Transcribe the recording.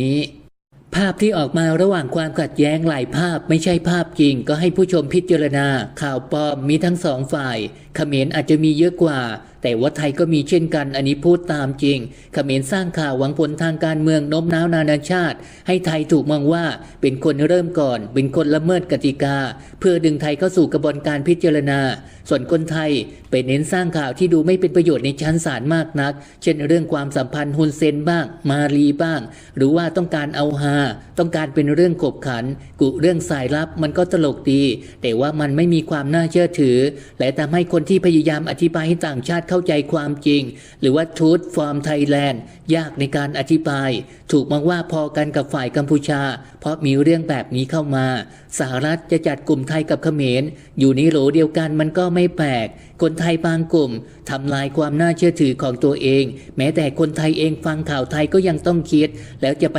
นี้ ภาพที่ออกมาระหว่างความขัดแย้งหลายภาพไม่ใช่ภาพจริง ก็ให้ผู้ชมพิจารณา ข่าวปลอมมีทั้งสองฝ่ายเขมรอาจจะมีเยอะกว่าแต่ว่าไทยก็มีเช่นกัน อันนี้พูดตามจริงเขมรสร้างข่าวหวังผลทางการเมืองโน้มน้าวนานาชาติ ให้ไทยถูกมองว่าเป็นคนเริ่มก่อน เป็นคนละเมิดกติกา เพื่อดึงไทยเข้าสู่กระบวนการพิจารณา ส่วนคนไทยไปเน้นสร้างข่าวที่ดูไม่เป็นประโยชน์ในชั้นศาลมากนัก เช่นเรื่องความสัมพันธ์ฮุนเซนบ้าง มาลีบ้าง หรือว่าต้องการเอาฮาต้องการเป็นเรื่องขบขัน กุเรื่องสายลับมันก็ตลกดี แต่ว่ามันไม่มีความน่าเชื่อถือ และทำให้คนที่พยายามอธิบายให้ต่างชาติเข้าใจความจริง หรือว่าทูตฟอร์มไทยแลนด์ยากในการอธิบาย ถูกมองว่าพอกันกับฝ่ายกัมพูชา เพราะมีเรื่องแบบนี้เข้ามา สหรัฐจะจัดกลุ่มไทยกับเขมร อยู่ในโหลเดียวกันมันก็ไม่แปลก คนไทยบางกลุ่มทำลายความน่าเชื่อถือของตัวเอง แม้แต่คนไทยเองฟังข่าวไทยก็ยังต้องคิดแล้วจะไป